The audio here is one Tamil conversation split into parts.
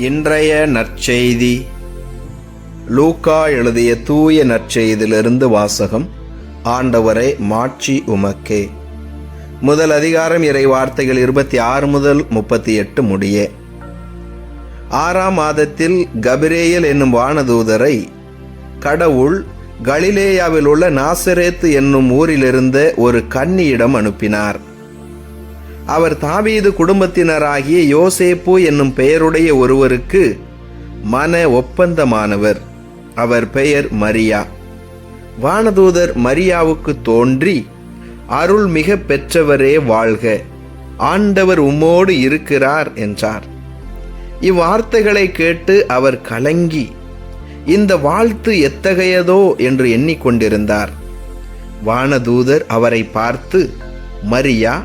இன்றைய நற்செய்தி. லூக்கா எழுதிய தூய நற்செய்தியிலிருந்து வாசகம் ஆண்டவரை மாட்சி உமக்கே. முதல் அதிகாரம் இறை வார்த்தைகள் இருபத்தி ஆறு முதல் முப்பத்தி எட்டு முடிய. ஆறாம் மாதத்தில் கபிரேயல் என்னும் வானதூதரை கடவுள் கலிலேயாவில் உள்ள நாசரேத்து என்னும் ஊரிலிருந்த ஒரு கன்னியிடம் அனுப்பினார். அவர் தாவீது குடும்பத்தினராகிய யோசேப்பு என்னும் பெயருடைய ஒருவருக்கு மன ஒப்பந்தமானவர். அவர் பெயர் மரியா. வானதூதர் மரியாவுக்கு தோன்றி அருள் மிக பெற்றவரே வாழ்க ஆண்டவர் உம்மோடு இருக்கிறார் என்றார். இவ்வார்த்தைகளை கேட்டு அவர் கலங்கி இந்த வாழ்த்து எத்தகையதோ? என்று எண்ணிக்கொண்டிருந்தார் வானதூதர் அவரை பார்த்து மரியா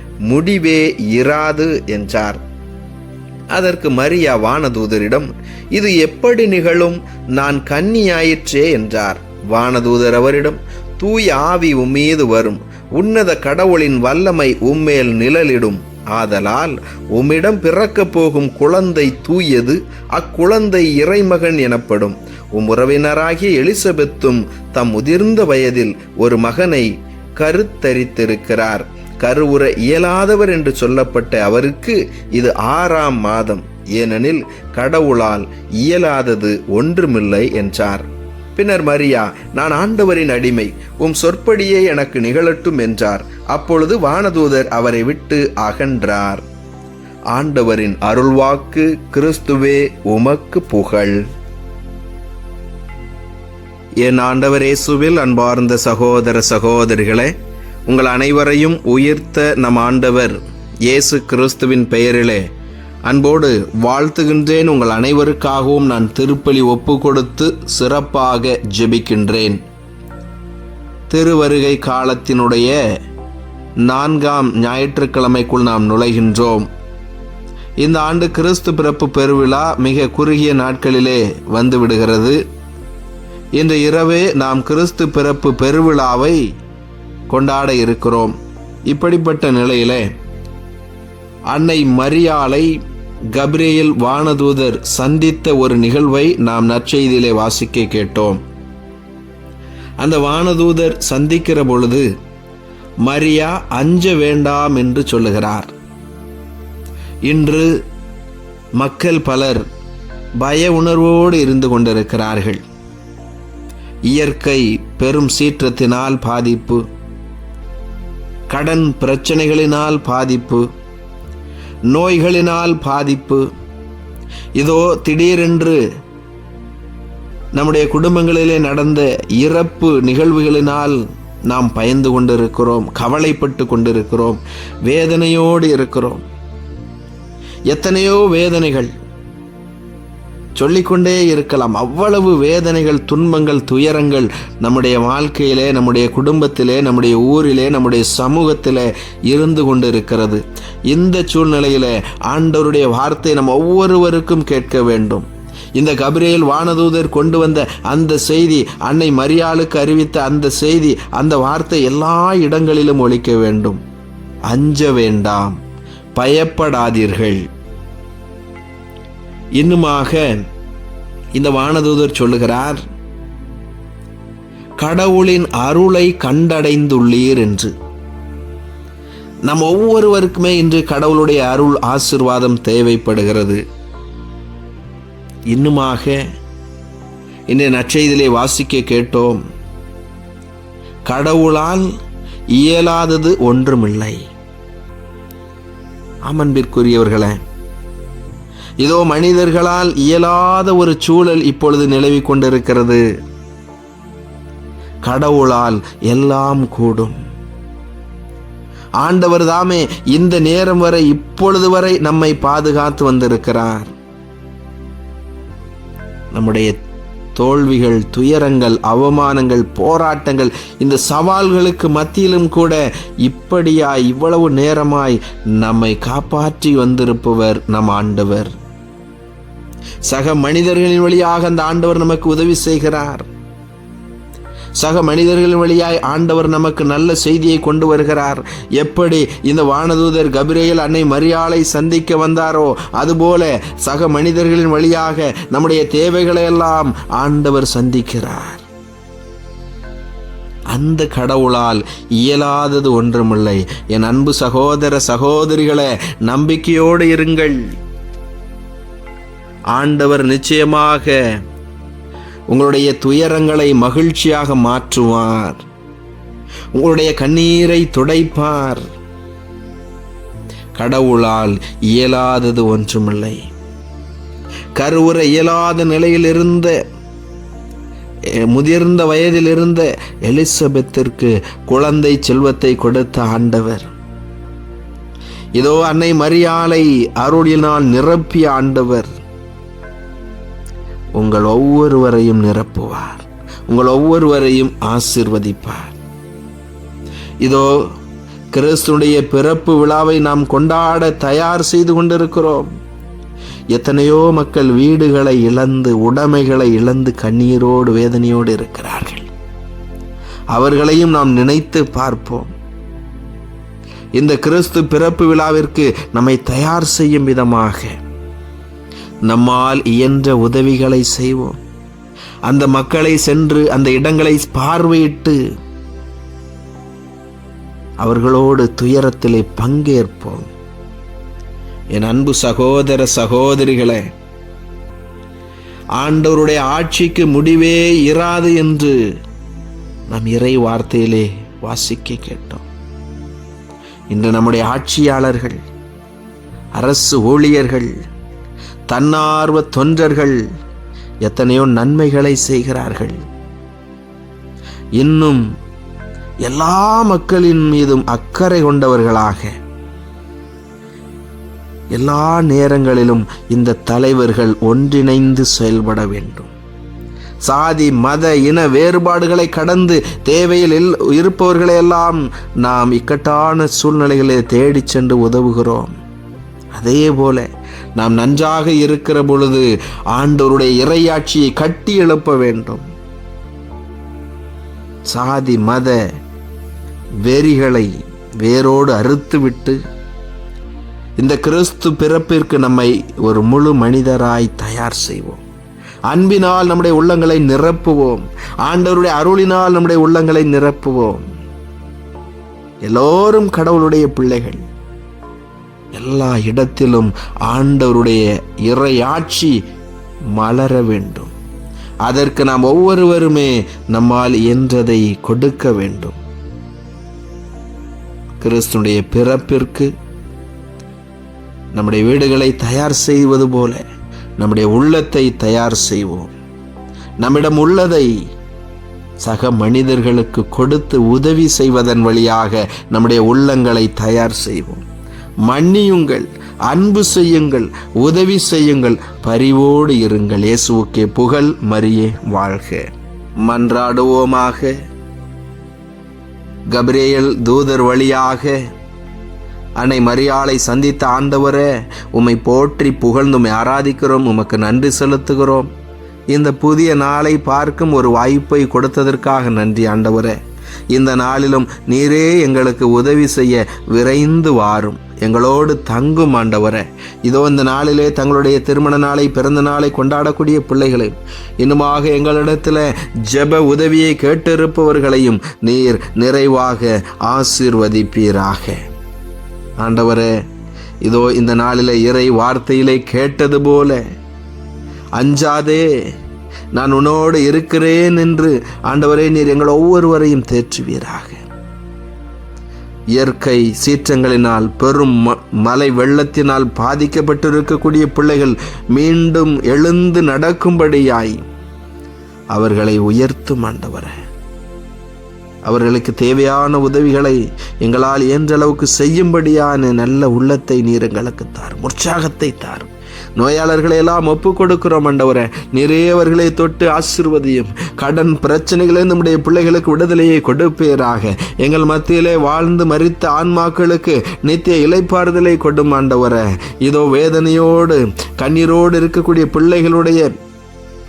முடிவே இராது என்றார். அதற்கு மரியா வானதூதரிடம் இது எப்படி நிகழும்? நான் கன்னியாயிற்றே என்றார். வானதூதர் அவரிடம் தூய ஆவி உம்மீது வரும். உன்னத கடவுளின் வல்லமை உம்மேல் நிழலிடும். ஆதலால் உம்மிடம் பிறக்கப் போகும் குழந்தை தூயது அக்குழந்தை இறைமகன் எனப்படும். உம் உறவினராகிய எலிசபெத்தும் தம் முதிர்ந்த வயதில் ஒரு மகனை கருத்தரித்திருக்கிறார். கருவுற இயலாதவர் என்று சொல்லப்பட்ட அவருக்கு இது ஆறாம் மாதம். ஏனெனில் கடவுளால் இயலாதது ஒன்றுமில்லை என்றார். பின்னர் மரியா நான் ஆண்டவரின் அடிமை உம் சொற்படியே எனக்கு நிகழட்டும் என்றார். அப்பொழுது வானதூதர் அவரை விட்டு அகன்றார். ஆண்டவரின் அருள்வாக்கு கிறிஸ்துவே உமக்கு புகழ். என் ஆண்டவர் இயேசுவில் அன்பார்ந்த சகோதர சகோதரிகளே உங்கள் அனைவரையும் உயிர்த்த நம் ஆண்டவர் இயேசு கிறிஸ்துவின் பெயரிலே. அன்போடு வாழ்த்துகின்றேன். உங்கள் அனைவருக்காகவும் நான் திருப்பலி ஒப்பு கொடுத்து சிறப்பாக ஜெபிக்கின்றேன். திருவருகை காலத்தினுடைய நான்காம் ஞாயிற்றுக்கிழமைக்குள் நாம் நுழைகின்றோம். இந்த ஆண்டு கிறிஸ்து பிறப்பு பெருவிழா மிக குறுகிய நாட்களிலே வந்துவிடுகிறது இன்று இரவே நாம் கிறிஸ்து பிறப்பு பெருவிழாவை கொண்டாட இருக்கிறோம். இப்படிப்பட்ட நிலையில அன்னை மரியாளை கப்ரியேல் வானதூதர் சந்தித்த ஒரு நிகழ்வை நாம் நற்செய்தியிலே வாசிக்க கேட்டோம். அந்த வானதூதர் சந்திக்கிற பொழுது மரியா அஞ்ச வேண்டாம் என்று சொல்லுகிறார். இன்று மக்கள் பலர் பய உணர்வோடு இருந்து கொண்டிருக்கிறார்கள். இயற்கை பெரும் சீற்றத்தினால் பாதிப்பு கடன் பிரச்சனைகளினால் பாதிப்பு நோய்களினால் பாதிப்பு. இதோ திடீரென்று நம்முடைய குடும்பங்களிலே நடந்த இறப்பு நிகழ்வுகளினால் நாம் பயந்து கொண்டிருக்கிறோம் கவலைப்பட்டு கொண்டிருக்கிறோம் வேதனையோடு இருக்கிறோம். எத்தனையோ வேதனைகள் சொல்லிக்கொண்டே இருக்கலாம். அவ்வளவு வேதனைகள் துன்பங்கள் துயரங்கள் நம்முடைய வாழ்க்கையிலே நம்முடைய குடும்பத்திலே நம்முடைய ஊரிலே நம்முடைய சமூகத்திலே இருந்து கொண்டு இருக்கிறது இந்த சூழ்நிலையிலே ஆண்டவருடைய வார்த்தை நம்ம ஒவ்வொருவருக்கும் கேட்க வேண்டும். இந்த கபிரேல் வானதூதர் கொண்டு வந்த அந்த செய்தி அன்னை மரியாளுக்கு அறிவித்த அந்த செய்தி அந்த வார்த்தை எல்லா இடங்களிலும் ஒழிக்க வேண்டும். அஞ்ச வேண்டாம். பயப்படாதீர்கள். இன்னுமாக இந்த வானதூதர் சொல்லுகிறார் கடவுளின் அருளை கண்டடைந்துள்ளீர் என்று. நம் ஒவ்வொருவருக்குமே இன்று கடவுளுடைய அருள் ஆசிர்வாதம் தேவைப்படுகிறது. இன்னுமாக இன்றைய நற்செய்திலே வாசிக்க கேட்டோம் கடவுளால் இயலாதது ஒன்றுமில்லை. அமன்பிற்குரியவர்களே இதோ மனிதர்களால் இயலாத ஒரு சூழல் இப்பொழுது நிலவி கொண்டிருக்கிறது. கடவுளால் எல்லாம் கூடும். ஆண்டவர் தாமே இந்த நேரம் வரை இப்பொழுது வரை நம்மை பாதுகாத்து வந்திருக்கிறார். நம்முடைய தோல்விகள் துயரங்கள் அவமானங்கள் போராட்டங்கள் இந்த சவால்களுக்கு மத்தியிலும் கூட இப்படியாய் இவ்வளவு நேரமாய் நம்மை காப்பாற்றி வந்திருப்பவர் நம் ஆண்டவர். சக மனிதர்களின் வழியாக அந்த ஆண்டவர் நமக்கு உதவி செய்கிறார். சக மனிதர்களின் வழியாய் ஆண்டவர் நமக்கு நல்ல செய்தியை கொண்டு வருகிறார். எப்படி இந்த வானதூதர் கபிரேல் அன்னை மரியாளை சந்திக்க வந்தாரோ அதுபோல சக மனிதர்களின் வழியாக நம்முடைய தேவைகளை எல்லாம் ஆண்டவர் சந்திக்கிறார். அந்த கடவுளால் இயலாதது ஒன்றுமில்லை. என் அன்பு சகோதர சகோதரிகளை நம்பிக்கையோடு இருங்கள். ஆண்டவர் நிச்சயமாக உங்களுடைய துயரங்களை மகிழ்ச்சியாக மாற்றுவார். உங்களுடைய கண்ணீரை துடைப்பார். கடவுளால் இயலாதது ஒன்றுமில்லை. கருவுற இயலாத நிலையில் இருந்த முதிர்ந்த வயதில் இருந்த எலிசபெத்திற்கு குழந்தை செல்வத்தை கொடுத்த ஆண்டவர். இதோ அன்னை மரியாளை அருளினால் நிரப்பிய ஆண்டவர். உங்கள் ஒவ்வொருவரையும் நிரப்புவார். உங்கள் ஒவ்வொருவரையும் ஆசிர்வதிப்பார். இதோ கிறிஸ்துடைய பிறப்பு விழாவை நாம் கொண்டாட தயார் செய்து கொண்டிருக்கிறோம். எத்தனையோ மக்கள் வீடுகளை இழந்து உடைமைகளை இழந்து கண்ணீரோடு வேதனையோடு இருக்கிறார்கள். அவர்களையும் நாம் நினைத்து பார்ப்போம். இந்த கிறிஸ்து பிறப்பு விழாவிற்கு நம்மை தயார் செய்யும் விதமாக நம்மால் இயன்ற உதவிகளை செய்வோம். அந்த மக்களை சென்று அந்த இடங்களை பார்வையிட்டு அவர்களோடு துயரத்திலே பங்கேற்போம். என் அன்பு சகோதர சகோதரிகளே ஆண்டவருடைய ஆட்சிக்கு முடிவே இராது என்று நம் இறை வார்த்தையிலே வாசிக்க கேட்டோம். இன்று நம்முடைய ஆட்சியாளர்கள் அரசு ஊழியர்கள் தன்னார்வ தொண்டர்கள் எத்தனையோ நன்மைகளை செய்கிறார்கள். இன்னும் எல்லா மக்களின் மீதும் அக்கறை கொண்டவர்களாக எல்லா நேரங்களிலும் இந்த தலைவர்கள் ஒன்றிணைந்து செயல்பட வேண்டும். சாதி மத இன வேறுபாடுகளை கடந்து தேவையில் இல்- நாம் இக்கட்டான சூழ்நிலைகளை தேடிச் சென்று உதவுகிறோம். அதே போல நாம் நன்றாக இருக்கிற பொழுது ஆண்டவருடைய இறையாட்சியை கட்டி எழுப்ப வேண்டும். சாதி மத வெறிகளை வேரோடு அறுத்துவிட்டு இந்த கிறிஸ்து பிறப்பிற்கு நம்மை ஒரு முழு மனிதராய் தயார் செய்வோம். அன்பினால் நம்முடைய உள்ளங்களை நிரப்புவோம். ஆண்டவருடைய அருளினால் நம்முடைய உள்ளங்களை நிரப்புவோம். எல்லோரும் கடவுளுடைய பிள்ளைகள். எல்லா இடத்திலும் ஆண்டவருடைய இறையாட்சி மலர வேண்டும். அதற்கு நாம் ஒவ்வொருவருமே நம்மால் என்றதை கொடுக்க வேண்டும். கிறிஸ்துடைய பிறப்பிற்கு நம்முடைய வீடுகளை தயார் செய்வது போல நம்முடைய உள்ளத்தை தயார் செய்வோம். நம்மிடம் உள்ளதை சக மனிதர்களுக்கு கொடுத்து உதவி செய்வதன் வழியாக நம்முடைய உள்ளங்களை தயார் செய்வோம். மன்னியுங்கள் அன்பு செய்யுங்கள் உதவி செய்யுங்கள் பரிவோடு இருங்கள். இயேசுக்கே புகழ் மரியே வாழ்க. மன்றாடுவோமாக. கபிரேயல் தூதர் வழியாக அன்னை மரியாளை சந்தித்த ஆண்டவரே உம்மை போற்றி புகழ்ந்து உம்மை ஆராதிக்கிறோம் உமக்கு நன்றி செலுத்துகிறோம். இந்த புதிய நாளை பார்க்கும் ஒரு வாய்ப்பை கொடுத்ததற்காக நன்றி ஆண்டவரே. இந்த நாளிலும் நீரே எங்களுக்கு உதவி செய்ய விரைந்து வாரும். எங்களோடு தங்கும் ஆண்டவரே. இதோ இந்த நாளிலே தங்களுடைய திருமண நாளை பிறந்த நாளை கொண்டாடக்கூடிய பிள்ளைகளை இன்னுமாக எங்களிடத்தில் ஜெப உதவியை கேட்டிருப்பவர்களையும் நீர் நிறைவாக ஆசீர்வதிப்பீராக. ஆண்டவரே இதோ இந்த நாளிலே இறை வார்த்தையிலே கேட்டது போல அஞ்சாதே நான் உன்னோடு இருக்கிறேன் என்று ஆண்டவரே நீர் எங்கள் ஒவ்வொருவரையும் தேற்றுவீராக. இயற்கை சீற்றங்களினால் பெரும் ம- மலை வெள்ளத்தினால் பாதிக்கப்பட்டிருக்கக்கூடிய பிள்ளைகள் மீண்டும் எழுந்து நடக்கும்படியாய் அவர்களை உயர்த்தும் ஆண்டவரே. அவர்களுக்கு தேவையான உதவிகளை எங்களால் இயன்ற அளவுக்கு செய்யும்படியான நல்ல உள்ளத்தை நீர் எங்களுக்கு தாரும் உற்சாகத்தை தாரும் நோயாளர்களை எல்லாம் ஒப்பு கொடுக்கிறோம் ஆண்டவரே. நிறையவர்களை தொட்டு ஆசிர்வதியும். கடன் பிரச்சனைகளை நம்முடைய பிள்ளைகளுக்கு விடுதலையை கொடுப்பீராக. எங்கள் மத்தியிலே வாழ்ந்து மறித்த ஆன்மாக்களுக்கு நித்திய இலைப்பாறுதலை கொடும் ஆண்டவரே. இதோ வேதனையோடு கண்ணீரோடு இருக்கக்கூடிய பிள்ளைகளுடைய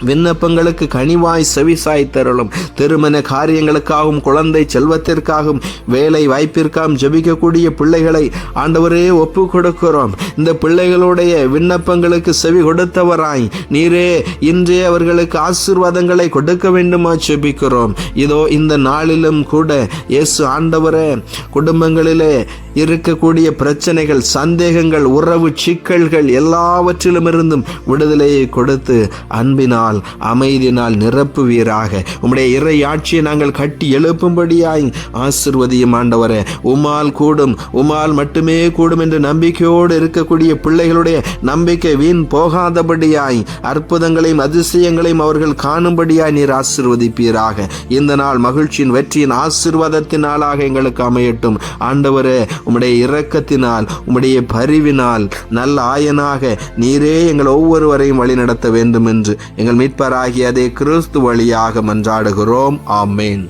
விண்ணப்பங்களுக்கு கனிவாய் செவிசாய் தருளும். திருமண காரியங்களுக்காகவும் குழந்தை செல்வத்திற்காகவும் வேலை வாய்ப்பிற்காகவும் ஜெபிக்கக்கூடிய பிள்ளைகளை ஆண்டவரே ஒப்பு கொடுக்கிறோம். இந்த பிள்ளைகளுடைய விண்ணப்பங்களுக்கு செவி கொடுத்தவராய் நீரே இன்றே அவர்களுக்கு ஆசீர்வாதங்களை கொடுக்க வேண்டுமா ஜெபிக்கிறோம். இதோ இந்த நாளிலும் கூட இயேசு ஆண்டவரே குடும்பங்களிலே இருக்கக்கூடிய பிரச்சனைகள் சந்தேகங்கள் உறவு சிக்கல்கள் எல்லாவற்றிலும் இருந்தும் விடுதலையை கொடுத்து அன்பினால் அமைதியினால் நிரப்புவீராக. உம்முடைய இறை ஆட்சியை நாங்கள் கட்டி எழுப்பும்படியாய் ஆசிர்வதியும் ஆண்டவரே. உமால் கூடும் உமால் மட்டுமே கூடும் என்று நம்பிக்கையோடு இருக்கக்கூடிய பிள்ளைகளுடைய நம்பிக்கை வீண் போகாதபடியாய் அற்புதங்களையும் அதிசயங்களையும் அவர்கள் காணும்படியாய் நீர் ஆசிர்வதிப்பீராக. இந்த நாள் மகிழ்ச்சியின் வெற்றியின் ஆசிர்வாதத்தின் நாளாக எங்களுக்கு அமையட்டும். ஆண்டவரே உம்முடைய இரக்கத்தினால் உம்முடைய பரிவினால் நல்ல ஆயனாக நீரே எங்கள் ஒவ்வொருவரையும் வழிநடத்த வேண்டும் என்று எங்கள் எங்கள் மீட்பராகியதே கிறிஸ்து வழியாக மன்றாடுகிறோம். ஆமேன்.